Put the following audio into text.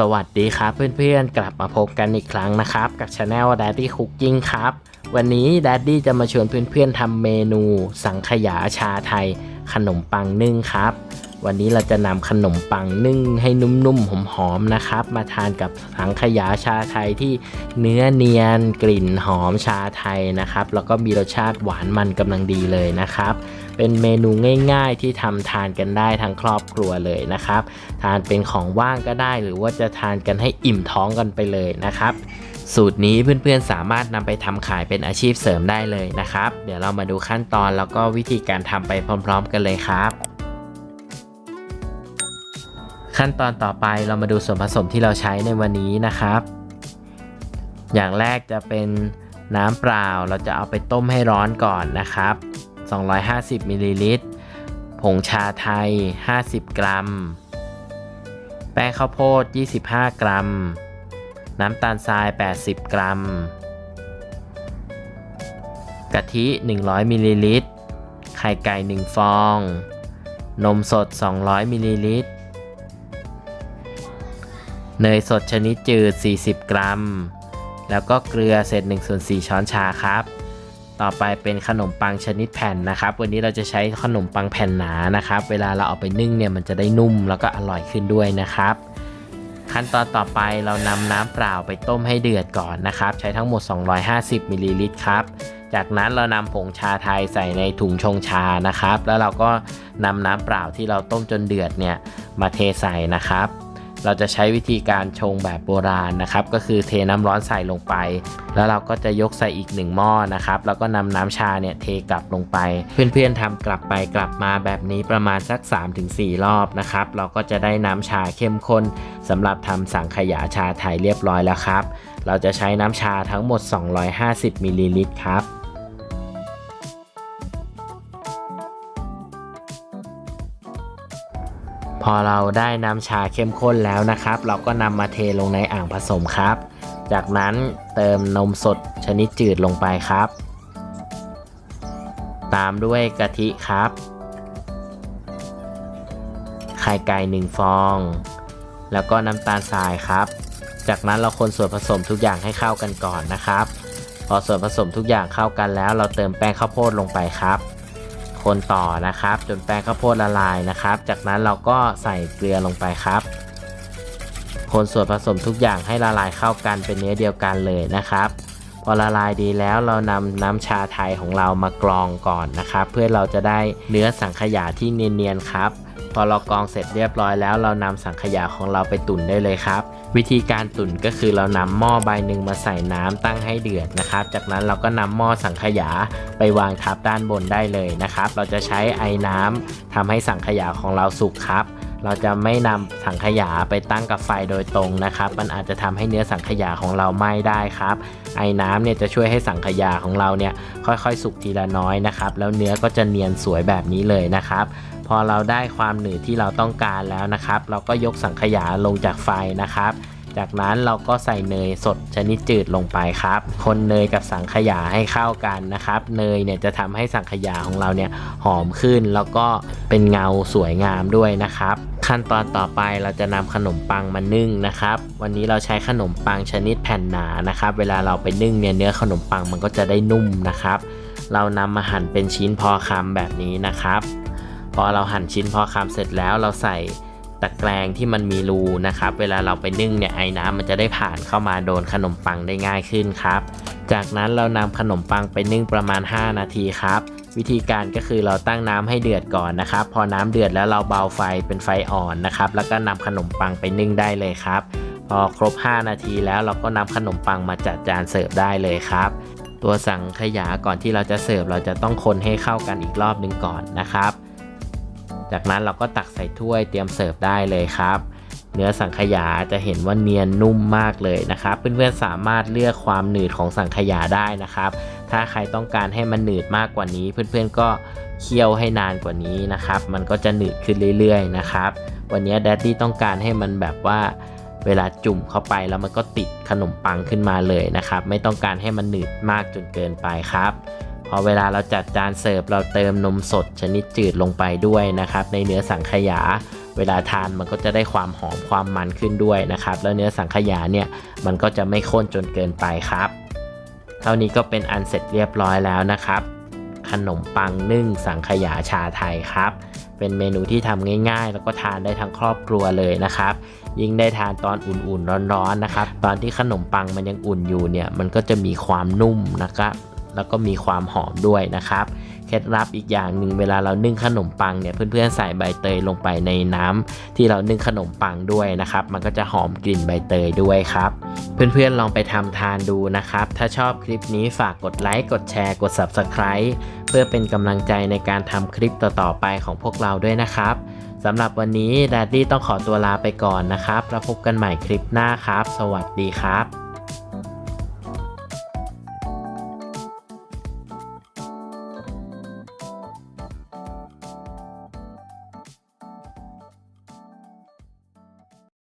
สวัสดีครับเพื่อนๆ กลับมาพบกันอีกครั้งนะครับ กับช anel Daddy Cooking ครับ วันนี้ Daddy จะมาชวนเพื่อนๆทำเมนู สังขยาชาไทย ขนมปังนึ่งครับ วันนี้เราจะนำขนมปังนึ่งให้นุ่มๆหอมๆนะครับ มาทานกับสังขยาชาไทยที่เนื้อเนียนกลิ่นหอมชาไทยนะครับ แล้วก็มีรสชาติหวานมันกำลังดีเลยนะครับ เป็นเมนูง่าย ๆ ที่ทำทานกันได้ทั้งครอบครัวเลยนะครับ ทานเป็นของว่างก็ได้ หรือว่าจะทานกันให้อิ่มท้องกันไปเลยนะครับสูตรนี้เพื่อนๆสามารถนำไปทำขายเป็นอาชีพเสริมได้เลยนะครับ เดี๋ยวเรามาดูขั้นตอนแล้วก็วิธีการทำไปพร้อม ๆ กันเลยครับ ขั้นตอนต่อไปเรามาดูส่วนผสมที่เราใช้ในวันนี้นะครับ อย่างแรกจะเป็นน้ำเปล่าเราจะเอาไปต้มให้ร้อนก่อนนะครับ 250มิลลิลิตร ผงชาไทย 50 กรัม แป้งข้าวโพด 25 กรัม น้ำตาลทราย 80 กรัม กะทิ 100มิลลิลิตร ไข่ไก่ 1 ฟอง นมสด 200มิลลิลิตร เนยสดชนิดจืด 40 กรัม แล้วก็เกลือเศษ1ส่วน4ช้อนชาครับ ต่อไปเป็นขนมปังชนิดแผ่นนะครับ วันนี้เราจะใช้ขนมปังแผ่นหนานะครับ เวลาเราเอาไปนึ่งเนี่ยมันจะได้นุ่มแล้วก็อร่อยขึ้นด้วยนะครับ ขั้นตอนต่อไปเรานำน้ำเปล่าไปต้มให้เดือดก่อนนะครับ ใช้ทั้งหมด 250มิลลิลิตรครับจากนั้นเรานำผงชาไทยใส่ในถุงชงชานะครับ แล้วเราก็นำน้ำเปล่าที่เราต้มจนเดือดเนี่ยมาเทใส่นะครับ เราจะใช้วิธีการชงแบบโบราณนะครับ ก็คือเทน้ำร้อนใส่ลงไป แล้วเราก็จะยกใส่อีกหนึ่งหม้อนะครับ แล้วก็นำน้ำชาเนี่ยเทกลับลงไป เพื่อนๆทำกลับไปกลับมาแบบนี้ประมาณสัก 3-4 รอบนะครับ เราก็จะได้น้ำชาเข้มข้นสำหรับทำสังขยาชาไทยเรียบร้อยแล้วครับ เราจะใช้น้ำชาทั้งหมด 250มิลลิลิตรครับ พอเราได้น้ำชาเข้มข้นแล้วนะครับ เราก็นำมาเทลงในอ่างผสมครับ จากนั้นเติมนมสดชนิดจืดลงไปครับ ตามด้วยกะทิครับ ไข่ไก่1ฟอง แล้วก็น้ำตาลทรายครับ จากนั้นเราคนส่วนผสมทุกอย่างให้เข้ากันก่อนนะครับ พอส่วนผสมทุกอย่างเข้ากันแล้ว เราเติมแป้งข้าวโพดลงไปครับ คนต่อนะครับ จนแป้งข้าวโพดละลายนะครับ จากนั้นเราก็ใส่เกลือลงไปครับ คนส่วนผสมทุกอย่างให้ละลายเข้ากันเป็นเนื้อเดียวกันเลยนะครับพอละลายดีแล้วเรานำน้ำชาไทยของเรามากรองก่อนนะครับ เพื่อเราจะได้เนื้อสังขยาที่เนียนๆครับ พอเรากรองเสร็จเรียบร้อยแล้วเรานำสังขยาของเราไปตุ๋นได้เลยครับ วิธีการตุ๋นก็คือเรานำหม้อใบหนึ่งมาใส่น้ำตั้งให้เดือดนะครับ จากนั้นเราก็นำหม้อสังขยาไปวางทับด้านบนได้เลยนะครับ เราจะใช้ไอ้น้ำทำให้สังขยาของเราสุกครับ เราจะไม่นำสังขยาไปตั้งกับไฟโดยตรงนะครับ มันอาจจะทำให้เนื้อสังขยาของเราไหม้ได้ครับไอ้น้ำเนี่ยจะช่วยให้สังขยาของเราเนี่ยค่อยๆ สุกทีละน้อยนะครับ แล้วเนื้อก็จะเนียนสวยแบบนี้เลยนะครับ พอเราได้ความหนืดที่เราต้องการแล้วนะครับ เราก็ยกสังขยาลงจากไฟนะครับ จากนั้นเราก็ใส่เนยสดชนิดจืดลงไปครับ คนเนยกับสังขยาให้เข้ากันนะครับ เนยเนี่ยจะทำให้สังขยาของเราเนี่ยหอมขึ้นแล้วก็เป็นเงาสวยงามด้วยนะครับขั้นตอนต่อไปเราจะนำขนมปังมานึ่งนะครับ วันนี้เราใช้ขนมปังชนิดแผ่นหนานะครับ เวลาเราไปนึ่งเนี่ยเนื้อขนมปังมันก็จะได้นุ่มนะครับ เรานำมาหั่นเป็นชิ้นพอคำแบบนี้นะครับ พอเราหั่นชิ้นพอคำเสร็จแล้วเราใส่ตะแกรงที่มันมีรูนะครับ เวลาเราไปนึ่งเนี่ยไอ้น้ำมันจะได้ผ่านเข้ามาโดนขนมปังได้ง่ายขึ้นครับ จากนั้นเรานำขนมปังไปนึ่งประมาณ 5 นาทีครับ วิธีการก็คือเราตั้งน้ำให้เดือดก่อนนะครับ พอน้ำเดือดแล้วเราเบาไฟเป็นไฟอ่อนนะครับ แล้วก็นำขนมปังไปนึ่งได้เลยครับ พอครบ 5 นาทีแล้วเราก็นำขนมปังมาจัดจานเสิร์ฟได้เลยครับ ตัวสังขยาก่อนที่เราจะเสิร์ฟเราจะต้องคนให้เข้ากันอีกรอบหนึ่งก่อนนะครับ จากนั้นเราก็ตักใส่ถ้วยเตรียมเสิร์ฟได้เลยครับ เนื้อสังขยาจะเห็นว่าเนียนนุ่มมากเลยนะครับ เพื่อนๆสามารถเลือกความหนืดของสังขยาได้นะครับ ถ้าใครต้องการให้มันหนืดมากกว่านี้ เพื่อนๆก็เคี่ยวให้นานกว่านี้นะครับ มันก็จะหนืดขึ้นเรื่อยๆนะครับ วันนี้แดดดี้ต้องการให้มันแบบว่าเวลาจุ่มเข้าไปแล้วมันก็ติดขนมปังขึ้นมาเลยนะครับ ไม่ต้องการให้มันหนืดมากจนเกินไปครับ พอเวลาเราจัดจานเสิร์ฟเราเติมนมสดชนิดจืดลงไปด้วยนะครับ ในเนื้อสังขยา เวลาทานมันก็จะได้ความหอมความมันขึ้นด้วยนะครับ แล้วเนื้อสังขยาเนี่ยมันก็จะไม่ข้นจนเกินไปครับ เท่านี้ก็เป็นอันเสร็จเรียบร้อยแล้วนะครับ ขนมปังนึ่งสังขยาชาไทยครับเป็นเมนูที่ทำง่าย ๆ แล้วก็ทานได้ทั้งครอบครัวเลยนะครับ ยิ่งได้ทานตอนอุ่นๆร้อนๆนะครับ ตอนที่ขนมปังมันยังอุ่นอยู่เนี่ย มันก็จะมีความนุ่มนะครับ แล้วก็มีความหอมด้วยนะครับ เคล็ดลับอีกอย่างหนึ่งเวลาเรานึ่งขนมปังเนี่ยเพื่อนๆใส่ใบเตยลงไปในน้ำที่เรานึ่งขนมปังด้วยนะครับ มันก็จะหอมกลิ่นใบเตยด้วยครับ เพื่อนๆลองไปทำทานดูนะครับ ถ้าชอบคลิปนี้ฝากกดไลค์กดแชร์กด Subscribe เพื่อเป็นกำลังใจในการทำคลิปต่อๆไปของพวกเราด้วยนะครับสำหรับวันนี้แดดดี้ต้องขอตัวลาไปก่อนนะครับ แล้วพบกันใหม่คลิปหน้าครับ สวัสดีครับ